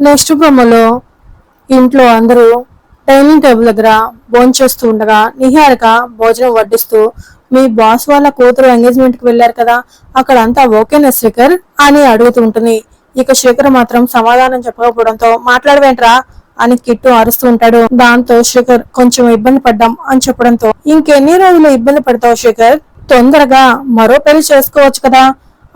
Next బొమ్మలో ఇంట్లో అందరూ డైనింగ్ టేబుల్ దగ్గర భోంచేస్తూ ఉండగా నిహారిక భోజనం వడ్డిస్తూ మీ బాస్ వాళ్ళ కూతురు ఎంగేజ్మెంట్కి వెళ్ళారు కదా అక్కడ అంతా ఓకేనా శేఖర్? అని అడుగుతూ ఉంటుంది. ఇక శేఖర్ మాత్రం సమాధానం చెప్పకపోవడంతో మాట్లాడవేంట్రా? అని కిట్టు అరుస్తూ ఉంటాడు. దాంతో శేఖర్ కొంచెం ఇబ్బంది పడ్డాం అని చెప్పడంతో ఇంకెన్ని రోజులు ఇబ్బంది పడతావు శేఖర్? తొందరగా మరో పెళ్ళి చేసుకోవచ్చు కదా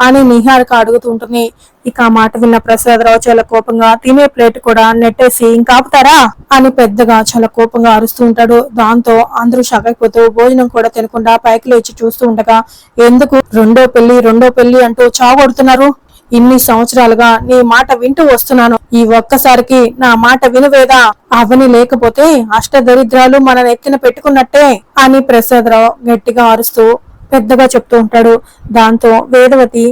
అని నిహారిక అడుగుతూ ఉంటుంది. ఇక ఆ మాట విన్న ప్రసాదరావు చాలా కోపంగా తినే ప్లేట్ కూడా నెట్టేసి ఇంకాపుతారా? అని పెద్దగా చాలా కోపంగా అరుస్తూ ఉంటాడు. దాంతో అందరూ షాకైపోతూ భోజనం కూడా తినకుండా పైకి లేచి చూస్తూ ఉండగా ఎందుకు? రెండో పెళ్ళి రెండో పెళ్ళి అంటూ చావగొడుతున్నారు? ఇన్ని సంవత్సరాలుగా నీ మాట వింటూ వస్తున్నాను. ఈ ఒక్కసారికి నా మాట వినువేదా? అవని లేకపోతే అష్ట దరిద్రాలు మన నెత్తిన పెట్టుకున్నట్టే అని ప్రసాదరావు గట్టిగా అరుస్తూ పెద్దగా చెప్తూ ఉంటాడు. దాంతో వేదవతి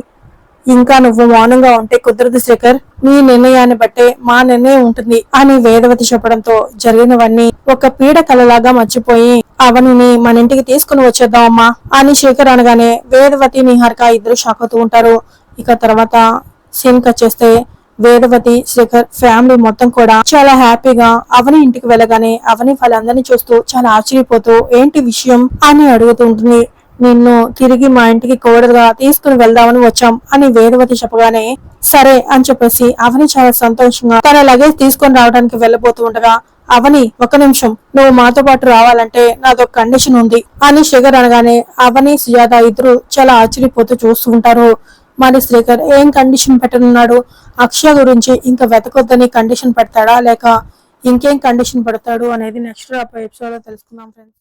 ఇంకా నువ్వు మౌనంగా ఉంటే కుదరదు శేఖర్. నీ నిర్ణయాన్ని బట్టే మా నిర్ణయం ఉంటుంది అని వేదవతి చెప్పడంతో జరిగినవన్నీ ఒక పీడ కలలాగా మర్చిపోయి అవనిని మన ఇంటికి తీసుకుని వచ్చేద్దామమ్మా అని శేఖర్ అనగానే వేదవతి నిహారిక ఇద్దరు షాక్ అవుతూ ఉంటారు. ఇక తర్వాత సీన్ కట్ చేస్తే వేదవతి శేఖర్ ఫ్యామిలీ మొత్తం కూడా చాలా హ్యాపీగా అవని ఇంటికి వెళ్ళగానే అవని వాళ్ళందరినీ చూస్తూ చాలా ఆశ్చర్యపోతూ ఏంటి విషయం? అని అడుగుతూ ఉంటుంది. నిన్ను తిరిగి మా ఇంటికి కోడలుగా తీసుకుని వెళ్దామని వచ్చాం అని వేదవతి చెప్పగానే సరే అని చెప్పేసి అవని చాలా సంతోషంగా తన లగేజ్ తీసుకొని రావడానికి వెళ్ళబోతూ ఉండగా అవని ఒక నిమిషం నువ్వు మాతో పాటు రావాలంటే నాదొక కండిషన్ ఉంది అని శేఖర్ అనగానే అవని సుజాత ఇద్దరు చాలా ఆశ్చర్యపోతూ చూస్తూ ఉంటారు. మరి శ్రీకర్ ఏం కండిషన్ పెట్టనున్నాడు? అక్షయ గురించి ఇంకా వెతకొద్దని కండిషన్ పెడతాడా లేక ఇంకేం కండిషన్ పెడతాడు అనేది నెక్స్ట్ ఎపిసోడ్లో తెలుసుకుందాం ఫ్రెండ్స్